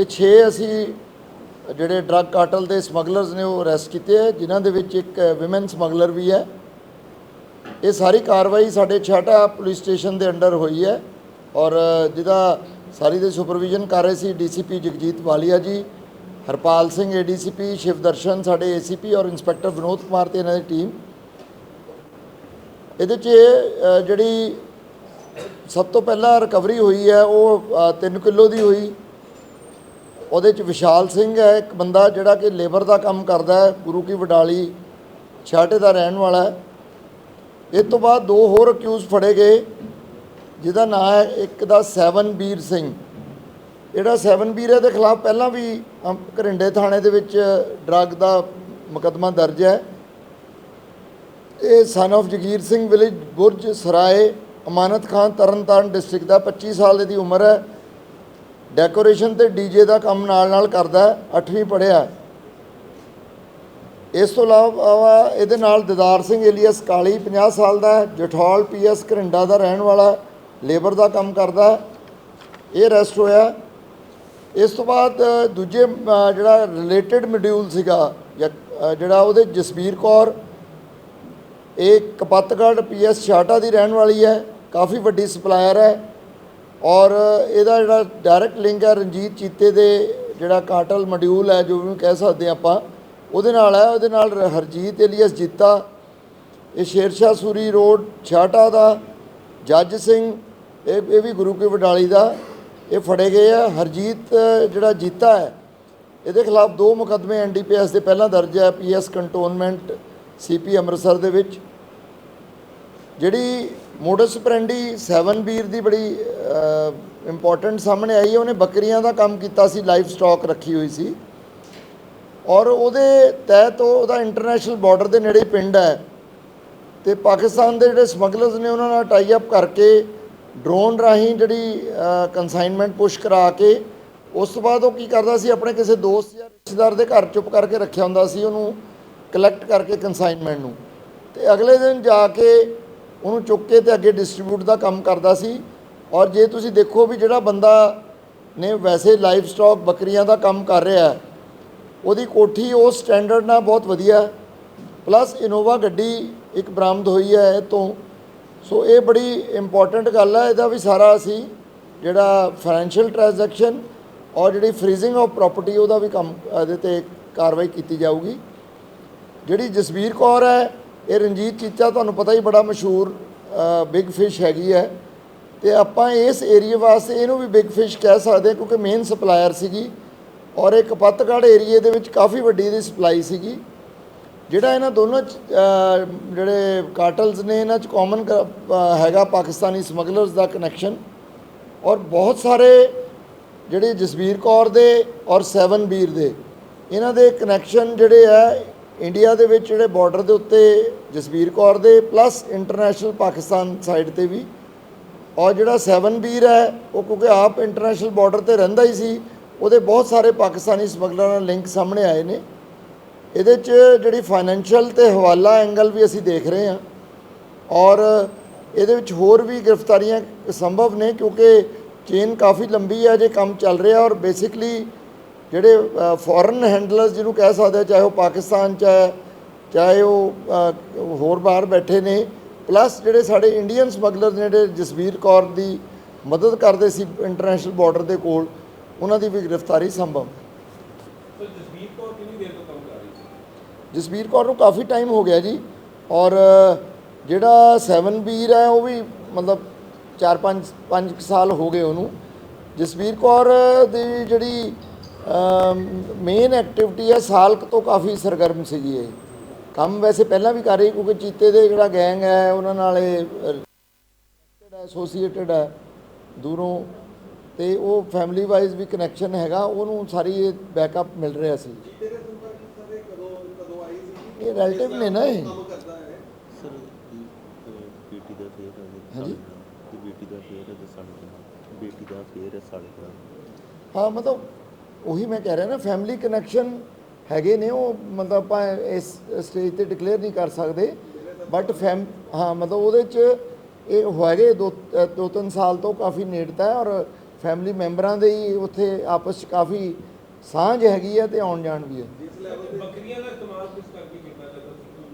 ਤੇ 6 ਅਸੀਂ ਜਿਹੜੇ ਡਰੱਗ ਕਾਰਟਲ ਦੇ ਸਮਗਲਰਸ ਨੇ ਉਹ ਅਰੈਸਟ ਕੀਤੇ ਹੈ ਜਿਨ੍ਹਾਂ ਦੇ ਵਿੱਚ ਇੱਕ ਔਮਨ ਸਮਗਲਰ ਵੀ ਹੈ। ਇਹ ਸਾਰੀ ਕਾਰਵਾਈ ਸਾਡੇ ਛਾਟਾ ਪੁਲਿਸ ਸਟੇਸ਼ਨ ਦੇ ਅੰਡਰ ਹੋਈ ਹੈ ਔਰ ਜਿਹਦਾ ਸਾਰੀ ਦੇ ਸੁਪਰਵਿਜ਼ਨ ਕਰ ਰਹੇ ਸੀ ਡੀਸੀਪੀ ਜਗਜੀਤ ਵਾਲੀਆ ਜੀ, ਹਰਪਾਲ ਸਿੰਘ ਏਡੀਸੀਪੀ ਸ਼ਿਵਦਰਸ਼ਨ ਸਾਡੇ ਏਸੀਪੀ ਔਰ ਇੰਸਪੈਕਟਰ ਵਿਨੋਦ ਕੁਮਾਰ ਤੇ ਇਹਨਾਂ ਦੀ ਟੀਮ ਇਹਦੇ 'ਚ ਜਿਹੜੀ ਸਭ ਤੋਂ ਪਹਿਲਾਂ ਰਿਕਵਰੀ ਹੋਈ ਹੈ, ਉਹ 3 ਕਿਲੋ ਦੀ ਹੋਈ। ਉਹਦੇ 'ਚ ਵਿਸ਼ਾਲ ਸਿੰਘ ਹੈ, ਇੱਕ ਬੰਦਾ ਜਿਹੜਾ ਕਿ ਲੇਬਰ ਦਾ ਕੰਮ ਕਰਦਾ ਹੈ, ਗੁਰੂ ਕੀ ਵਡਾਲੀ, ਛਾਟੇ ਦਾ ਰਹਿਣ ਵਾਲਾ ਹੈ। ਇਸ ਤੋਂ ਬਾਅਦ ਦੋ ਹੋਰ ਅਕਿਊਜ਼ ਫੜੇ ਗਏ, ਜਿਹਦਾ ਨਾਮ ਹੈ ਇੱਕ ਦਾ ਸੈਵਨ ਵੀਰ ਸਿੰਘ। ਜਿਹੜਾ ਸੈਵਨਬੀਰ ਹੈ ਦੇ ਖਿਲਾਫ ਪਹਿਲਾਂ ਵੀ ਘਰਿੰਡੇ ਥਾਣੇ ਦੇ ਵਿੱਚ ਡਰੱਗ ਦਾ ਮੁਕੱਦਮਾ ਦਰਜ ਹੈ। ਇਹ ਸਨ of Jagir Singh village Burj Sarai, Amanat Khan, Tarn Taran district ਦਾ 25 ਸਾਲ ਦੀ ਉਮਰ ਹੈ। ਡੈਕੋਰੇਸ਼ਨ ਤੇ ਡੀਜੇ ਦਾ ਕੰਮ ਨਾਲ ਨਾਲ ਕਰਦਾ ਹੈ 8ਵੀਂ ਪੜ੍ਹਿਆ ਇਸ ਤੋਂ ਇਲਾਵਾ ਇਹਦੇ ਨਾਲ ਦਿਦਾਰ ਸਿੰਘ ਏਲੀਅਸ ਕਾਲੀ 50 ਸਾਲ ਦਾ ਹੈ ਜਠੌਲ ਪੀਐਸ ਘਰਿੰਡਾ ਦਾ ਰਹਿਣ ਵਾਲਾ ਲੇਬਰ ਦਾ ਕੰਮ ਕਰਦਾ ਇਹ ਅਰੈਸਟ ਹੋਇਆ ਇਸ ਤੋਂ ਬਾਅਦ ਦੂਜੇ ਜਿਹੜਾ ਰਿਲੇਟਡ ਮੋਡਿਊਲ ਸੀਗਾ ਜਾਂ, ਜਿਹੜਾ ਉਹਦੇ ਜਸਬੀਰ ਕੌਰ ਇਹ ਕਪੱਤਗੜ੍ਹ ਪੀਐਸ ਛਾਟਾ ਦੀ ਰਹਿਣ ਵਾਲੀ ਹੈ ਕਾਫੀ ਵੱਡੀ ਸਪਲਾਇਰ ਹੈ। ਔਰ ਇਹਦਾ ਜਿਹੜਾ ਡਾਇਰੈਕਟ ਲਿੰਕ ਹੈ ਰਣਜੀਤ ਚੀਤੇ ਦੇ ਜਿਹੜਾ ਕਾਟਲ ਮੋਡਿਊਲ ਹੈ, ਜੋ ਵੀ ਕਹਿ ਸਕਦੇ ਹਾਂ ਆਪਾਂ, ਉਹਦੇ ਨਾਲ ਹੈ, ਉਹਦੇ ਨਾਲ ਹਰਜੀਤ ਏਲੀਅਸ ਜੀਤਾ, ਇਹ ਸ਼ੇਰਸ਼ਾਹ ਸੂਰੀ ਰੋਡ, ਛਾਟਾ ਦਾ, ਜੱਜ ਸਿੰਘ, ਇਹ ਇਹ ਵੀ ਗੁਰੂ ਕੀ ਵਡਾਲੀ ਦਾ, ਇਹ ਫੜੇ ਗਏ ਆ। ਹਰਜੀਤ, ਜਿਹੜਾ ਜੀਤਾ ਹੈ, ਇਹਦੇ ਖਿਲਾਫ ਦੋ ਮੁਕੱਦਮੇ ਐਨਡੀਪੀਐਸ ਦੇ ਪਹਿਲਾਂ ਦਰਜ ਹੈ ਪੀਐਸ ਕੰਟੋਨਮੈਂਟ ਸੀਪੀ ਅੰਮ੍ਰਿਤਸਰ ਦੇ ਵਿੱਚ। ਜਿਹੜੀ ਮੋਡਸ ਪ੍ਰੈਂਡੀ 7 ਵੀਰ ਦੀ ਬੜੀ ਇੰਪੋਰਟੈਂਟ ਸਾਹਮਣੇ ਆਈ, ਉਹਨੇ ਬੱਕਰੀਆਂ ਦਾ ਕੰਮ ਕੀਤਾ ਸੀ ਲਾਈਵ ਸਟਾਕ ਰੱਖੀ ਹੋਈ ਸੀ। ਔਰ ਉਹਦੇ ਤਹਿਤ ਉਹ- ਉਹਦਾ ਇੰਟਰਨੈਸ਼ਨਲ ਬਾਰਡਰ ਦੇ ਨੇੜੇ ਪਿੰਡ ਹੈ। ਤੇ ਪਾਕਿਸਤਾਨ ਦੇ ਜਿਹੜੇ ਸਮਗਲਰਸ ਨੇ, ਉਹਨਾਂ ਨਾਲ ਟਾਈ ਅਪ ਕਰਕੇ ਡਰੋਨ ਰਾਹੀਂ ਜਿਹੜੀ ਕਨਸਾਈਨਮੈਂਟ ਪੁਸ਼ ਕਰਾ ਕੇ, ਉਸ ਤੋਂ ਬਾਅਦ ਉਹ ਕੀ ਕਰਦਾ ਸੀ, ਆਪਣੇ ਕਿਸੇ ਦੋਸਤ ਜਾਂ ਰਿਸ਼ਤੇਦਾਰ ਦੇ ਘਰ ਚੁੱਪ ਕਰਕੇ ਰੱਖਿਆ ਹੁੰਦਾ ਸੀ, ਉਹਨੂੰ ਕਲੈਕਟ ਕਰਕੇ ਕਨਸਾਈਨਮੈਂਟ ਨੂੰ। ਤੇ ਅਗਲੇ ਦਿਨ ਜਾ ਕੇ ਉਹਨੂੰ ਚੁੱਕ ਕੇ ਤੇ ਅੱਗੇ ਡਿਸਟ੍ਰੀਬਿਊਟ ਦਾ ਕੰਮ ਕਰਦਾ ਸੀ। ਔਰ ਜੇ ਤੁਸੀਂ ਦੇਖੋ ਵੀ ਜਿਹੜਾ ਬੰਦਾ ਨੇ ਵੈਸੇ ਲਾਈਵ ਸਟਾਕ ਬੱਕਰੀਆਂ ਦਾ ਕੰਮ ਕਰ ਰਿਹਾ ਹੈ, ਉਹਦੀ ਕੋਠੀ ਉਹ ਸਟੈਂਡਰਡ ਨਾਲ ਬਹੁਤ ਵਧੀਆ ਪਲੱਸ ਇਨੋਵਾ ਗੱਡੀ ਇੱਕ ਬਰਾਮਦ ਹੋਈ ਹੈ ਇਹ ਤੋਂ। ਸੋ ਇਹ ਬੜੀ ਇੰਪੋਰਟੈਂਟ ਗੱਲ ਹੈ, ਇਹਦਾ ਵੀ ਸਾਰਾ ਅਸੀਂ ਜਿਹੜਾ ਫਾਈਨੈਂਸ਼ੀਅਲ ਟ੍ਰਾਂਜੈਕਸ਼ਨ ਔਰ ਜਿਹੜੀ ਫਰੀਜ਼ਿੰਗ ਆਫ ਪ੍ਰਾਪਰਟੀ ਉਹਦਾ ਵੀ ਕੰਮ, ਇਹਦੇ ਤੇ ਕਾਰਵਾਈ ਕੀਤੀ ਜਾਊਗੀ। ਜਿਹੜੀ ਜਸਵੀਰ ਕੌਰ ਹੈ ਇਹ ਰਣਜੀਤ ਚੀਚਾ ਤੁਹਾਨੂੰ ਪਤਾ ਹੀ ਬੜਾ ਮਸ਼ਹੂਰ ਬਿਗ ਫਿਸ਼ ਹੈਗੀ ਹੈ। ਤੇ ਆਪਾਂ ਇਸ ਏਰੀਆ ਵਾਸਤੇ ਇਹਨੂੰ ਵੀ ਬਿਗ ਫਿਸ਼ ਕਹਿ ਸਕਦੇ ਹਾਂ ਕਿਉਂਕਿ ਮੇਨ ਸਪਲਾਇਰ ਸੀਗੀ। ਔਰ ਇਹ ਕਪੱਤਗੜ੍ਹ ਏਰੀਏ ਦੇ ਵਿੱਚ ਕਾਫੀ ਵੱਡੀ ਇਹਦੀ ਸਪਲਾਈ ਸੀਗੀ। ਜਿਹੜਾ ਇਹਨਾਂ ਦੋਨੋਂ 'ਚ, ਜਿਹੜੇ ਕਾਰਟਲਸ ਨੇ ਇਹਨਾਂ 'ਚ ਕਾਮਨ ਹੈਗਾ ਪਾਕਿਸਤਾਨੀ ਸਮਗਲਰਸ ਦਾ ਕਨੈਕਸ਼ਨ ਔਰ ਬਹੁਤ ਸਾਰੇ ਜਿਹੜੇ ਜਸਵੀਰ ਕੌਰ ਦੇ ਔਰ ਸੈਵਨ ਵੀਰ ਦੇ ਇਹਨਾਂ ਦੇ ਕਨੈਕਸ਼ਨ ਜਿਹੜੇ ਹੈ ਇੰਡੀਆ ਦੇ ਵਿੱਚ ਜਿਹੜੇ ਬਾਰਡਰ ਦੇ ਉੱਤੇ ਜਸਵੀਰ ਕੌਰ ਦੇ ਪਲੱਸ ਇੰਟਰਨੈਸ਼ਨਲ ਪਾਕਿਸਤਾਨ ਸਾਈਡ ਤੇ ਵੀ। ਔਰ ਜਿਹੜਾ ਸੈਵਨ ਵੀਰ ਹੈ, ਉਹ ਕਿਉਂਕਿ ਆਪ ਇੰਟਰਨੈਸ਼ਨਲ ਬਾਰਡਰ ਤੇ ਰਹਿੰਦਾ ਹੀ ਸੀ, ਉਹਦੇ ਬਹੁਤ ਸਾਰੇ ਪਾਕਿਸਤਾਨੀ ਸਮਗਲਰਾਂ ਨਾਲ ਲਿੰਕ ਸਾਹਮਣੇ ਆਏ ਨੇ। ਇਹਦੇ 'ਚ ਜਿਹੜੀ ਫਾਈਨੈਂਸ਼ੀਅਲ ਤੇ ਹਵਾਲਾ ਐਂਗਲ ਵੀ ਅਸੀਂ ਦੇਖ ਰਹੇ ਹਾਂ। ਔਰ ਇਹਦੇ ਵਿੱਚ ਹੋਰ ਵੀ ਗ੍ਰਿਫਤਾਰੀਆਂ ਸੰਭਵ ਨੇ, ਕਿਉਂਕਿ ਚੇਨ ਕਾਫੀ ਲੰਬੀ ਹੈ, ਜੇ ਕੰਮ ਚੱਲ ਰਿਹਾ ਔਰ ਬੇਸਿਕਲੀ ਜਿਹੜੇ ਫੋਰਨ ਹੈਂਡਲਰਸ ਜਿਹਨੂੰ ਕਹਿ ਸਕਦੇ ਹਾਂ, ਚਾਹੇ ਉਹ ਪਾਕਿਸਤਾਨ ਚ ਹੈ ਚਾਹੇ ਉਹ ਹੋਰ ਬਾਹਰ ਬੈਠੇ ਨੇ ਪਲੱਸ ਜਿਹੜੇ ਸਾਡੇ ਇੰਡੀਅਨ ਸਮਗਲਰ ਨੇ ਜਿਹੜੇ ਜਸਵੀਰ ਕੌਰ ਦੀ ਮਦਦ ਕਰਦੇ ਸੀ ਇੰਟਰਨੈਸ਼ਨਲ ਬਾਰਡਰ ਦੇ ਕੋਲ ਉਹਨਾਂ ਦੀ ਵੀ ਗ੍ਰਿਫਤਾਰੀ ਸੰਭਵ ਸਰ ਜਸਵੀਰ ਕੌਰ ਕਿੰਨੀ ਦੇਰ ਤੋਂ ਕੰਮ ਕਰ ਰਹੀ ਸੀ? ਜਸਵੀਰ ਕੌਰ ਨੂੰ ਕਾਫੀ ਟਾਈਮ ਹੋ ਗਿਆ ਜੀ ਔਰ ਜਿਹੜਾ ਸੈਵਨ ਵੀਰ ਹੈ ਉਹ ਵੀ ਮਤਲਬ 4-5 5 ਸਾਲ ਹੋ ਗਏ ਉਹਨੂੰ। ਜਸਵੀਰ ਕੌਰ ਦੀ ਜਿਹੜੀ ਮੇਨ ਐਕਟੀਵਿਟੀ ਹੈ ਸਾਲ ਕੁ ਤੋਂ ਕਾਫੀ ਸਰਗਰਮ ਸੀਗੀ ਇਹ। ਕੰਮ ਵੈਸੇ ਪਹਿਲਾਂ ਵੀ ਕਰ ਰਹੀ ਕਿਉਂਕਿ ਚੀਤੇ ਦੇ ਜਿਹੜਾ ਗੈਂਗ ਹੈ ਉਹਨਾਂ ਨਾਲ ਇਹ ਐਸੋਸੀਏਟਡ ਹੈ ਦੂਰੋਂ। ਤੇ ਉਹ ਫੈਮਿਲੀ ਵਾਈਜ਼ ਵੀ ਕਨੈਕਸ਼ਨ ਹੈਗਾ ਉਹਨੂੰ ਸਾਰੀ ਇਹ ਬੈਕਅਪ ਮਿਲ ਰਿਹਾ ਸੀ। ਤੇਰੇ ਸੰਪਰਕ ਸਰ ਇਹ ਕਦੋਂ ਕਦੋਂ ਆਈ ਸੀ? ਇਹ ਰਿਲੇਟਿਵ ਨੇ ਨਾ ਇਹ। ਕੰਮ ਕਰਦਾ ਹੈ ਸਰ ਬੇਟੀ ਦਾ ਫੇਰ ਹੈ ਜੀ ਹਾਂਜੀ। ਤੇ ਬੇਟੀ ਦਾ ਫੇਰ ਹੈ ਤੇ ਸਾਡੇ ਨਾਲ ਬੇਟੀ ਦਾ ਫੇਰ ਹੈ ਸਾਡੇ ਨਾਲ ਹਾਂ ਮਤਲਬ ਉਹੀ ਮੈਂ ਕਹਿ ਰਿਹਾ ਨਾ ਫੈਮਿਲੀ ਕਨੈਕਸ਼ਨ ਹੈਗੇ ਨੇ ਉਹ ਮਤਲਬ ਆਪਾਂ ਇਸ ਸਟੇਜ ਤੇ ਡਿਕਲੇਅਰ ਨਹੀਂ ਕਰ ਸਕਦੇ। ਬਟ ਫੈਮ ਹਾਂ ਮਤਲਬ ਉਹਦੇ ਚ ਇਹ ਹੈਗੇ ਦੋ ਦੋ ਤਿੰਨ ਸਾਲ ਤੋਂ ਕਾਫੀ ਨੇੜਤਾ ਹੈ ਔਰ ਫੈਮਿਲੀ ਮੈਂਬਰਾਂ ਦੇ ਹੀ ਉੱਥੇ ਆਪਸ 'ਚ ਕਾਫੀ ਸਾਂਝ ਹੈਗੀ ਆ ਤੇ ਆਉਣ ਜਾਣ ਵੀ ਹੈ। ਬੱਕਰੀਆਂ ਦਾ ਇਸਤੇਮਾਲ ਕਿਸ ਕਰਕੇ ਕੀਤਾ ਜਾਂਦਾ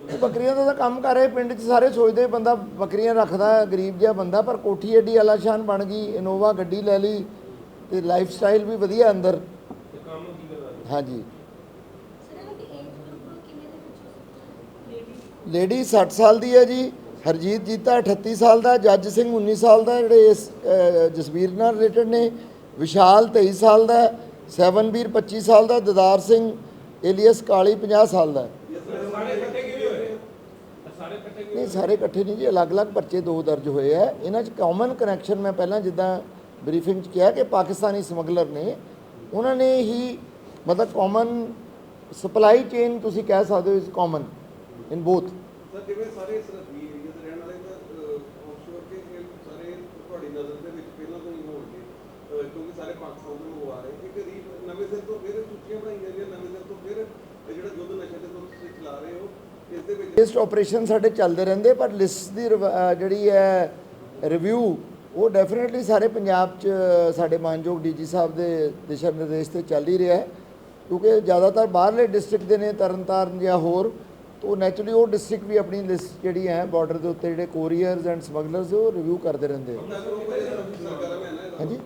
ਸੀ ਇਹ ਬੱਕਰੀਆਂ ਦਾ ਤਾਂ ਕੰਮ ਕਰ ਰਹੇ ਪਿੰਡ 'ਚ ਸਾਰੇ ਸੋਚਦੇ ਬੰਦਾ ਬੱਕਰੀਆਂ ਰੱਖਦਾ ਹੈ, ਗਰੀਬ ਜਿਹਾ ਬੰਦਾ ਪਰ ਕੋਠੀ ਏਡੀ ਆਲਾਸ਼ਾਨ ਬਣ ਗਈ ਇਨੋਵਾ ਗੱਡੀ ਲੈ ਲਈ ਤੇ ਲਾਈਫ ਸਟਾਈਲ ਵੀ ਵਧੀਆ ਅੰਦਰ। ਹਾਂਜੀ। ਲੇਡੀ 60 ਸਾਲ ਦੀ ਹੈ ਜੀ ਹਰਜੀਤ ਜੀਤਾ 38 ਸਾਲ ਦਾ ਜੱਜ ਸਿੰਘ 19 ਸਾਲ ਦਾ ਜਿਹੜੇ ਇਸ ਜਸਵੀਰ ਨਾਲ ਰਿਲੇਟਡ ਨੇ ਵਿਸ਼ਾਲ 23 ਸਾਲ ਦਾ ਸੈਵਨਵੀਰ 25 ਸਾਲ ਦਾ ਦਦਾਰ ਸਿੰਘ ਏਲੀਅਸ ਕਾਲੀ 50 ਸਾਲ ਦਾ। ਨਹੀਂ ਸਾਰੇ ਇਕੱਠੇ ਨਹੀਂ ਜੀ ਅਲੱਗ-ਅਲੱਗ ਪਰਚੇ ਦੋ ਦਰਜ ਹੋਏ ਆ। ਇਹਨਾਂ 'ਚ ਕਾਮਨ ਕਨੈਕਸ਼ਨ ਮੈਂ ਪਹਿਲਾਂ ਜਿੱਦਾਂ ਬਰੀਫਿੰਗ 'ਚ ਕਿਹਾ ਕਿ ਪਾਕਿਸਤਾਨੀ ਸਮਗਲਰ ਨੇ ਉਹਨਾਂ ਨੇ ਹੀ ਮਤਲਬ ਕਾਮਨ ਸਪਲਾਈ ਚੇਨ ਤੁਸੀਂ ਕਹਿ ਸਕਦੇ ਹੋ ਇਸ ਕਾਮਨ ਇਨ ਬੋਥ ਸਰ ਜਿਵੇਂ ਸਾਰੇ ਸਰਹੱਦੀ ਏਰੀਆ ਦੇ ਰਹਿਣ ਵਾਲੇ ਤਾਂ ਆਫਸ਼ੋਰ ਕੇ ਇਹ ਸਾਰੇ ਤੁਹਾਡੀ ਨਜ਼ਰ ਦੇ ਵਿੱਚ ਪਹਿਲਾਂ ਤੋਂ ਹੀ ਹੋਣਗੇ। ਅਹ, ਕਿਉਂਕਿ ਸਾਰੇ ਪਾਕਿਸਤਾਨ ਤੋਂ ਮੰਗਵਾ ਰਹੇ। ਇੱਕ ਰੀਤ ਨਵੇਂ ਸਿਰ ਤੋਂ ਫਿਰ ਛੁੱਟੀਆਂ ਬਣਾਈਆਂ ਜਾਂਦੀਆਂ ਨਵੇਂ ਸਿਰ ਤੋਂ ਫਿਰ ਇਹ ਜਿਹੜਾ ਯੁੱਧ ਨਸ਼ੇ ਦੇ ਤੋਂ ਤੁਸੀਂ ਚਲਾ ਰਹੇ ਹੋ ਇਸ ਦੇ ਵਿੱਚ ਲਿਸਟ ਆਪਰੇਸ਼ਨ ਸਾਡੇ ਚੱਲਦੇ ਰਹਿੰਦੇ ਪਰ ਲਿਸਟ ਦੀ ਰਿਵ- ਅਹ ਜਿਹੜੀ ਹੈ ਰਿਵਿਊ ਉਹ ਡੈਫੀਨਿਟਲੀ ਸਾਰੇ ਪੰਜਾਬ 'ਚ ਸਾਡੇ ਮਾਨਯੋਗ ਡੀਜੀ ਸਾਹਿਬ ਦੇ ਦਿਸ਼ਾ ਨਿਰਦੇਸ਼ ਤੇ ਚੱਲ ਹੀ ਰਿਹਾ ਹੈ। ਕਿਉਂਕਿ ਜ਼ਿਆਦਾਤਰ ਬਾਹਰਲੇ ਡਿਸਟ੍ਰਿਕਟ ਦੇ ਨੇ, ਤਰਨਤਾਰਨ ਜਾਂ ਹੋਰ, ਤੋਂ ਨੈਚੁਰਲੀ ਉਹ ਡਿਸਟ੍ਰਿਕਟ ਵੀ ਆਪਣੀ ਲਿਸਟ ਜਿਹੜੀ ਹੈ ਬਾਰਡਰ ਦੇ ਉੱਤੇ ਜਿਹੜੇ ਕੋਰੀਅਰਸ ਐਂਡ ਸਮਗਲਰਸ ਉਹ ਰਿਵਿਊ ਕਰਦੇ ਰਹਿੰਦੇ ਹਾਂਜੀ?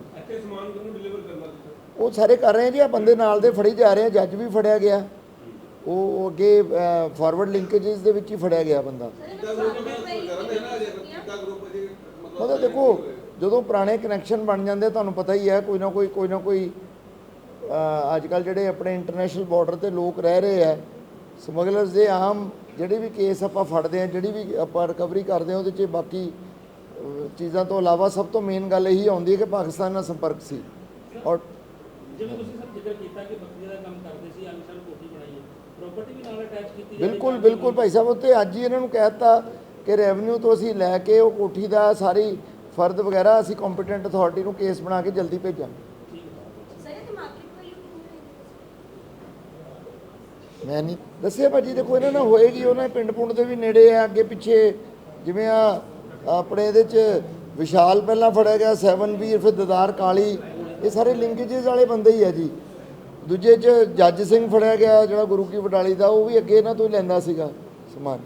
ਉਹ ਸਾਰੇ ਕਰ ਰਹੇ ਆ ਜੀ, ਆ ਬੰਦੇ ਨਾਲ ਦੇ ਫੜੀ ਜਾ ਰਹੇ ਆ ਜੱਜ ਵੀ ਫੜਿਆ ਗਿਆ। ਉਹ ਅੱਗੇ ਫਾਰਵਰਡ ਲਿੰਕੇजेस ਦੇ ਵਿੱਚ ਹੀ ਫੜਿਆ ਗਿਆ ਬੰਦਾ। ਸਰ ਦੇਖੋ, ਜਦੋਂ ਪੁਰਾਣੇ ਕਨੈਕਸ਼ਨ ਬਣ ਜਾਂਦੇ ਤੁਹਾਨੂੰ ਪਤਾ ਹੀ ਹੈ, ਕੋਈ ਨਾ ਕੋਈ ਕੋਈ ਨਾ ਕੋਈ ਅੱਜ ਕੱਲ ਜਿਹੜੇ ਆਪਣੇ ਇੰਟਰਨੈਸ਼ਨਲ ਬਾਰਡਰ ਤੇ ਲੋਕ ਰਹਿ ਰਹੇ ਆ ਸਮਗਲਰਸ ਦੇ ਆਮ ਜਿਹੜੇ ਵੀ ਕੇਸ ਆਪਾਂ ਫੜਦੇ ਆ ਜਿਹੜੀ ਵੀ ਆਪਾਂ ਰਿਕਵਰੀ ਕਰਦੇ ਆ ਉਹਦੇ 'ਚ ਬਾਕੀ ਚੀਜ਼ਾਂ ਤੋਂ ਇਲਾਵਾ ਸਭ ਤੋਂ ਮੇਨ ਗੱਲ ਇਹੀ ਆਉਂਦੀ ਹੈ ਕਿ ਪਾਕਿਸਤਾਨ ਨਾਲ ਸੰਪਰਕ ਸੀ। ਔਰ ਜਿਵੇਂ ਤੁਸੀਂ ਸਰ ਜ਼ਿਕਰ ਕੀਤਾ ਕਿ ਬੱਕਰੀਆਂ ਦਾ ਕੰਮ ਕਰਦੇ ਸੀ ਆਲੀਸ਼ਾਨ ਕੋਠੀ ਬਣਾਈ ਹੈ ਪ੍ਰਾਪਰਟੀ ਵੀ ਨਾਲ ਅਟੈਚ ਕੀਤੀ ਜਾਵੇ ਬਿਲਕੁਲ ਬਿਲਕੁਲ ਭਾਈ ਸਾਹਿਬ ਉੱਤੇ ਅੱਜ ਹੀ ਇਹਨਾਂ ਨੂੰ ਕਹਿ ਦਿੱਤਾ ਕਿ ਰੈਵਨਿਊ ਤੋਂ ਅਸੀਂ ਲੈ ਕੇ ਉਹ ਕੋਠੀ ਦਾ ਸਾਰੀ ਫਰਦ ਵਗੈਰਾ ਅਸੀਂ ਕੰਪੀਟੈਂਟ ਅਥਾਰਟੀ ਨੂੰ ਕੇਸ ਬਣਾ ਕੇ ਜਲਦੀ ਭੇਜਾਂਗੇ ਸਰ ਇਹ ਮਾਰਕੀਟ ਵੈਲਿਊ ਕਿੰਨੀ ਹੈ ਮੈਂ ਨਹੀਂ ਦੱਸਿਆ ਭਾਜੀ, ਦੇਖੋ ਇਹਨਾਂ ਨਾਲ ਹੋਏਗੀ, ਉਹਨਾਂ ਦੇ ਪਿੰਡ ਪੁੰਡ ਦੇ ਵੀ ਨੇੜੇ ਆ, ਅੱਗੇ ਪਿੱਛੇ ਜਿਵੇਂ ਆ, ਆਪਣੇ ਇਹਦੇ ਚ ਵਿਸ਼ਾਲ ਪਹਿਲਾਂ ਫੜਿਆ ਗਿਆ, ਸੈਵਨ ਵੀਰ, ਫਿਰ ਦਦਾਰ ਕਾਲੀ, ਇਹ ਸਾਰੇ ਲਿੰਕੇजेस ਵਾਲੇ ਬੰਦੇ ਹੀ ਆ ਜੀ। ਦੂਜੇ ਚ ਜੱਜ ਸਿੰਘ ਫੜਿਆ ਗਿਆ, ਜਿਹੜਾ ਗੁਰੂ ਕੀ ਵਡਾਲੀ ਦਾ, ਉਹ ਵੀ ਅੱਗੇ ਇਹਨਾਂ ਤੋਂ ਹੀ ਲੈਂਦਾ ਸੀਗਾ ਸਮਾਨ।